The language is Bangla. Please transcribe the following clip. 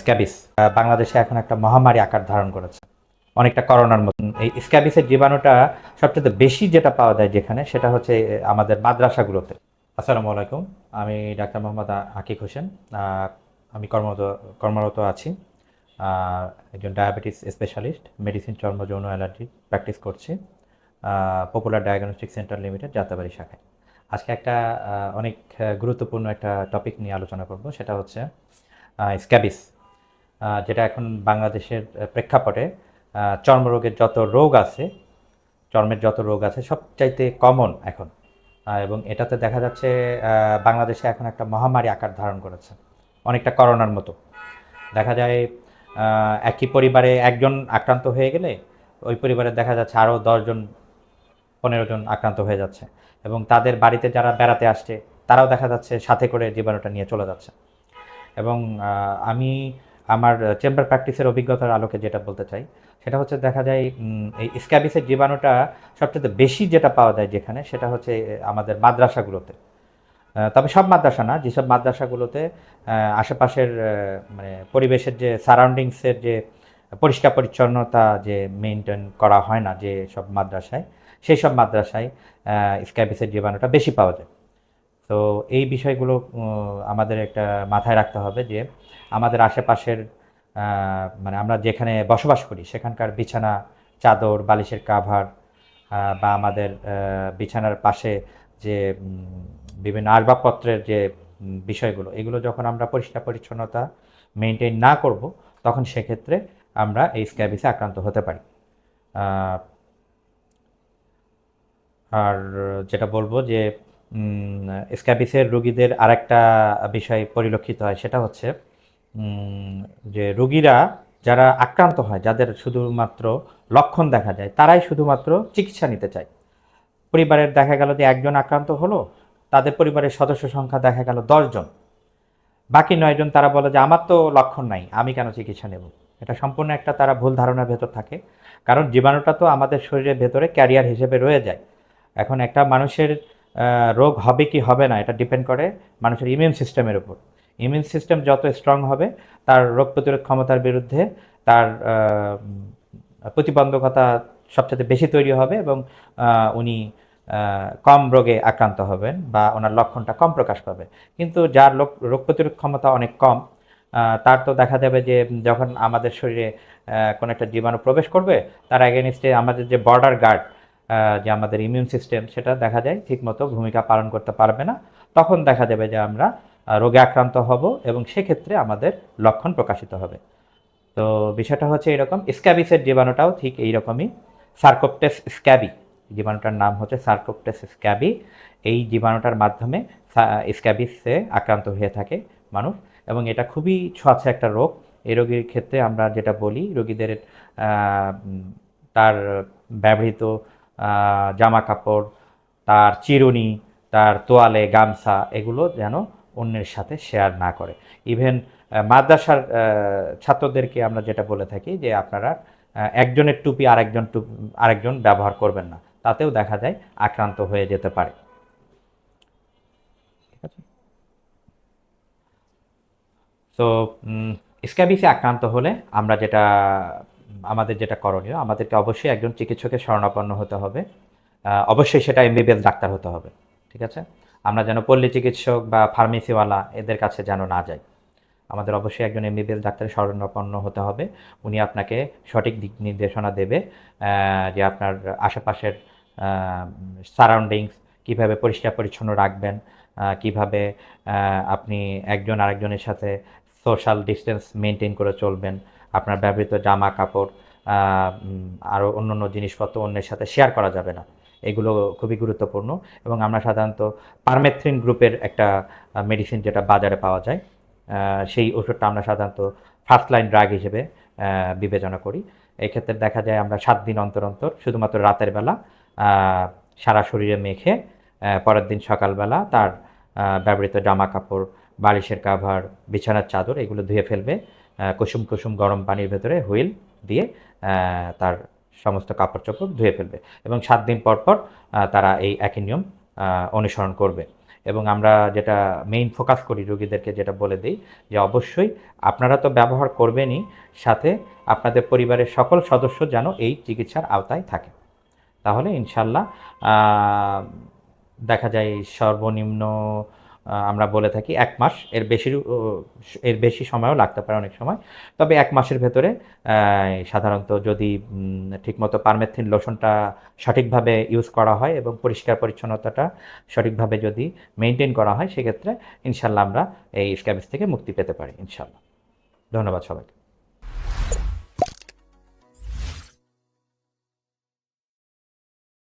স্ক্যাবিস বাংলাদেশে এখন একটা মহামারী আকার ধারণ করেছে। অনেকটা করোনার মতন। এই স্ক্যাবিসের জীবাণুটা সবচেয়ে বেশি যেটা পাওয়া যায় যেখানে, সেটা হচ্ছে আমাদের মাদ্রাসাগুলোতে। আসসালামু আলাইকুম। আমি ডাক্তার মোহাম্মদ আকিক হোসেন। আমি কর্মরত কর্মরত আছি। একজন ডায়াবেটিস স্পেশালিস্ট মেডিসিন চর্ম, যৌন অ্যালার্জি প্র্যাকটিস করছি popular diagnostic centre limited Jatrabari শাখায়। আজকে একটা অনেক গুরুত্বপূর্ণ একটা টপিক নিয়ে আলোচনা করব। সেটা হচ্ছে স্ক্যাবিস যেটা এখন বাংলাদেশের প্রেক্ষাপটে চর্মরোগের যত রোগ আছে, চর্মের যত রোগ আছে, সবচাইতে কমন এখন। এবং এটাতে দেখা যাচ্ছে বাংলাদেশে এখন একটা মহামারী আকার ধারণ করেছে, অনেকটা করোনার মতো। দেখা যায় একই পরিবারে একজন আক্রান্ত হয়ে গেলে, ওই পরিবারে দেখা যাচ্ছে আরও দশজন, পনেরো জন আক্রান্ত হয়ে যাচ্ছে। এবং তাদের বাড়িতে যারা বেড়াতে আসছে, তারাও দেখা যাচ্ছে সাথে করে জীবাণুটা নিয়ে চলে যাচ্ছে। এবং আমি আমার চেম্বার প্র্যাকটিসের অভিজ্ঞতার আলোকে যেটা বলতে চাই, সেটা হচ্ছে দেখা যায় এই স্ক্যাবিসের জীবাণুটা সবচেয়ে বেশি যেটা পাওয়া যায় যেখানে, সেটা হচ্ছে আমাদের মাদ্রাসাগুলোতে। তবে সব মাদ্রাসা না, যেসব মাদ্রাসাগুলোতে আশেপাশের মানে পরিবেশের যে সারাউন্ডিংসের যে পরিষ্কার পরিচ্ছন্নতা যে মেনটেন করা হয় না, যে সব মাদ্রাসায়, সেই সব মাদ্রাসায় স্ক্যাবিসের জীবাণুটা বেশি পাওয়া যায়। তো এই বিষয়গুলো আমাদের একটা মাথায় রাখতে হবে যে আমাদের আশেপাশের মানে আমরা যেখানে বসবাস করি, সেখানকার বিছানা, চাদর, বালিশের কাভার বা আমাদের বিছানার পাশে যে বিভিন্ন আসবাবপত্রের যে বিষয়গুলো, এগুলো যখন আমরা পরিষ্কার পরিচ্ছন্নতা মেনটেন না করব, তখন সেক্ষেত্রে আমরা এই স্ক্যাবিসে আক্রান্ত হতে পারি। আর যেটা বলব যে স্ক্যাবিসের রোগীদের আরেকটা বিষয় পরিলক্ষিত হয়, সেটা হচ্ছে যে রোগীরা যারা আক্রান্ত হয়, যাদের শুধুমাত্র লক্ষণ দেখা যায়, তারাই শুধুমাত্র চিকিৎসা নিতে চায়। পরিবারের দেখা গেল যে একজন আক্রান্ত হলো, তাদের পরিবারের সদস্য সংখ্যা দেখা গেল দশজন। বাকি নয়জন তারা বলে যে, আমার তো লক্ষণ নাই, আমি কেন চিকিৎসা নেব? এটা সম্পূর্ণ একটা তারা ভুল ধারণার ভেতর থাকে। কারণ জীবাণুটা তো আমাদের শরীরের ভেতরে ক্যারিয়ার হিসেবে রয়ে যায়। এখন একটা মানুষের রোগ হবে কি হবে না, এটা ডিপেন্ড করে মানুষের ইমিউন সিস্টেমের উপর। ইমিউন সিস্টেম যত স্ট্রং হবে, তার রোগ প্রতিরোধ ক্ষমতার বিরুদ্ধে তার প্রতিবন্ধকতা সবচেয়ে বেশি তৈরি হবে এবং উনি কম রোগে আক্রান্ত হবেন বা ওনার লক্ষণটা কম প্রকাশ পাবে। কিন্তু যার রোগ প্রতিরোধ ক্ষমতা অনেক কম তার তো দেখা যাবে যে যখন আমাদের শরীরে কোনো একটা জীবাণু প্রবেশ করবে, তার অ্যাগেনিস্টে আমাদের যে বর্ডার গার্ড যে আমাদের ইমিউন সিস্টেম সেটা দেখা যায় ঠিকমতো ভূমিকা পালন করতে পারবে না। তখন দেখা যাবে যে আমরা রোগে আক্রান্ত হব এবং সেক্ষেত্রে আমাদের লক্ষণ প্রকাশিত হবে। তো বিষয়টা হচ্ছে এরকম স্ক্যাবিসের জীবাণুটাও ঠিক এইরকমই। সার্কোপটেস স্ক্যাবি জীবাণুটার নাম হচ্ছে সার্কোপটেস স্ক্যাবি এই জীবাণুটার মাধ্যমে স্ক্যাবিসে আক্রান্ত হয়ে থাকে মানুষ এবং এটা খুবই ছোঁয়াছে একটা রোগ। এই রোগীর ক্ষেত্রে আমরা যেটা বলি, রোগীদের তার ব্যবহৃত জামা কাপড়, তার চিরুনি, তার তোয়ালে গামছা, এগুলো যেন অন্যের সাথে শেয়ার না করে। ইভেন মাদ্রাসার ছাত্রদেরকে আমরা যেটা বলে থাকি যে আপনারা একজনের টুপি আরেকজন টুপি, আরেকজন ব্যবহার করবেন না। তাতেও দেখা যায় আক্রান্ত হয়ে যেতে পারে। ঠিক আছে? তো স্ক্যাবিসে আক্রান্ত হলে আমরা যেটা আমাদের যেটা করণীয়, আমাদেরকে অবশ্যই একজন চিকিৎসকের শরণাপন্ন হতে হবে। অবশ্যই সেটা এমবিবিএস ডাক্তার হতে হবে, ঠিক আছে? আমরা যেন পল্লী চিকিৎসক বা ফার্মেসিওয়ালা এদের কাছে যেন না যাই। আমাদের অবশ্যই একজন এমবিবিএস ডাক্তারের শরণাপন্ন হতে হবে। উনি আপনাকে সঠিক দিক নির্দেশনা দেবে যে আপনার আশেপাশের সারাউন্ডিংস কীভাবে পরিষ্কার পরিচ্ছন্ন রাখবেন কীভাবে আপনি একজন আরেকজনের সাথে সোশ্যাল ডিস্টেন্স মেনটেন করে চলবেন। আপনার ব্যবহৃত জামা কাপড় আরও অন্য অন্য জিনিসপত্র অন্যের সাথে শেয়ার করা যাবে না। এগুলো খুবই গুরুত্বপূর্ণ এবং আমরা সাধারণত পারমেথ্রিন গ্রুপের একটা মেডিসিন যেটা বাজারে পাওয়া যায় সেই ওষুধটা আমরা সাধারণত ফার্স্ট লাইন ড্রাগ হিসেবে বিবেচনা করি। এই ক্ষেত্রে দেখা যায় আমরা সাত দিন অন্তর অন্তর শুধুমাত্র রাতের বেলা সারা শরীরে মেখে পরের দিন সকালবেলা তার ব্যবহৃত জামা কাপড় বালিশের কাভার বিছানার চাদর, এগুলো ধুয়ে ফেলবে। কুসুম কুসুম গরম পানির ভেতরে হুইল দিয়ে তার সমস্ত কাপড় চোপড় ধুয়ে ফেলবে এবং সাত দিন পর পর তারা এই একই নিয়ম অনুসরণ করবে। এবং আমরা যেটা মেইন ফোকাস করি রোগীদেরকে যেটা বলে দিই যে অবশ্যই আপনারা তো ব্যবহার করবেনই, সাথে আপনাদের পরিবারের সকল সদস্য যেন এই চিকিৎসার আওতায় থাকে। তাহলে ইনশাল্লাহ দেখা যায় সর্বনিম্ন আমরা বলে থাকি এক মাস, এর বেশি এর বেশি সময়ও লাগতে পারে অনেক সময়। তবে এক মাসের ভেতরে সাধারণত যদি ঠিকমতো পারমেথিন লোশনটা সঠিকভাবে ইউজ করা হয় এবং পরিষ্কার পরিচ্ছন্নতাটা সঠিকভাবে যদি মেনটেন করা হয়, সেক্ষেত্রে ইনশাল্লাহ আমরা এই স্ক্যাবিস থেকে মুক্তি পেতে পারি, ইনশাল্লাহ। ধন্যবাদ সবাইকে।